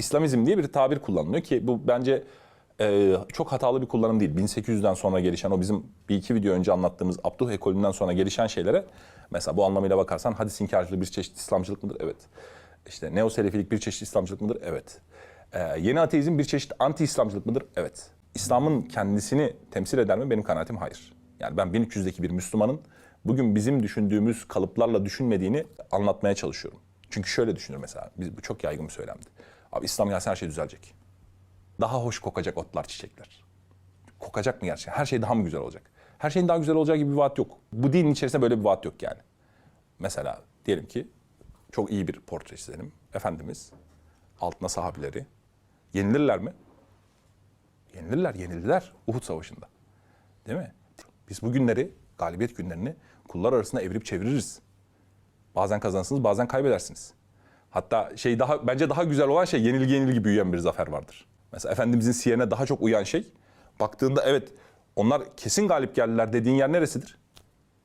İslamizm diye bir tabir kullanılıyor ki bu bence e, çok hatalı bir kullanım değil. 1800'den sonra gelişen o bizim bir iki video önce anlattığımız Abduh ekolünden sonra gelişen şeylere mesela bu anlamıyla bakarsan hadis inkarcılığı bir çeşit İslamcılık mıdır? Evet. İşte Neo-Selefilik bir çeşit İslamcılık mıdır? Evet. E, yeni ateizm bir çeşit anti-İslamcılık mıdır? Evet. İslam'ın kendisini temsil eder mi? Benim kanaatim hayır. Yani ben 1300'deki bir Müslümanın bugün bizim düşündüğümüz kalıplarla düşünmediğini anlatmaya çalışıyorum. Çünkü şöyle düşünür mesela, biz, bu çok yaygın bir söylemdi. Abi İslam gelse her şey düzelecek. Daha hoş kokacak otlar, çiçekler. Kokacak mı gerçekten? Her şey daha mı güzel olacak? Her şeyin daha güzel olacağı gibi bir vaat yok. Bu dinin içerisinde böyle bir vaat yok yani. Mesela diyelim ki çok iyi bir portre çizelim. Efendimiz altına sahabileri yenilirler mi? Yenilirler, yenildiler Uhud Savaşı'nda. Değil mi? Biz bu günleri, galibiyet günlerini kullar arasında evirip çeviririz. Bazen kazanırsınız, bazen kaybedersiniz. Hatta şey daha bence daha güzel olan şey yenilgi yenilgi büyüyen bir zafer vardır. Mesela Efendimizin siyerine daha çok uyan şey baktığında evet onlar kesin galip geldiler dediğin yer neresidir?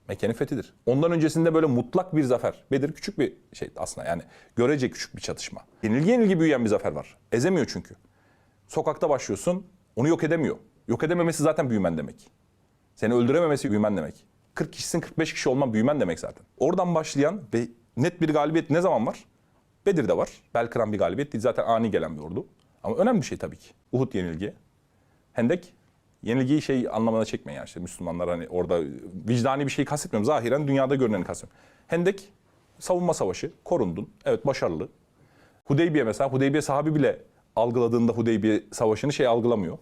Mekke'nin fethidir. Ondan öncesinde böyle mutlak bir zafer. Bedir küçük bir şey aslında yani görece küçük bir çatışma. Yenilgi yenilgi büyüyen bir zafer var. Ezemiyor çünkü. Sokakta başlıyorsun onu yok edemiyor. Yok edememesi zaten büyümen demek. Seni öldürememesi büyümen demek. 40 kişisin 45 kişi olman büyümen demek zaten. Oradan başlayan ve net bir galibiyet ne zaman var? Bedir'de var. Bel bir galibiyet değil. Zaten ani gelen bir ordu. Ama önemli bir şey tabii ki. Uhud yenilgi. Hendek yenilgiyi şey anlamına çekmeyin yani işte Müslümanlar hani orada vicdani bir şey kastetmiyorum. Zahiren dünyada görüneni kastetmiyorum. Hendek savunma savaşı. Korundun. Evet başarılı. Hudeybiye mesela. Hudeybiye sahabi bile algıladığında Hudeybiye savaşını şey algılamıyor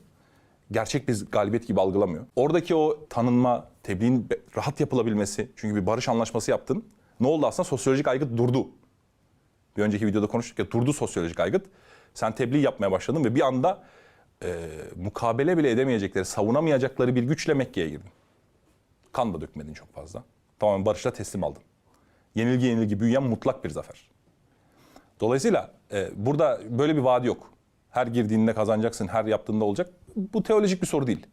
gerçek bir galibiyet gibi algılamıyor. Oradaki o tanınma, tebliğin rahat yapılabilmesi, çünkü bir barış anlaşması yaptın. Ne oldu aslında? Sosyolojik aygıt durdu. Bir önceki videoda konuştuk ya durdu sosyolojik aygıt. Sen tebliğ yapmaya başladın ve bir anda e, mukabele bile edemeyecekleri, savunamayacakları bir güçle Mekke'ye girdin. Kan da dökmedin çok fazla. Tamamen barışla teslim aldın. Yenilgi yenilgi büyüyen mutlak bir zafer. Dolayısıyla e, burada böyle bir vaadi yok. Her girdiğinde kazanacaksın, her yaptığında olacak. Bu teolojik bir soru değil.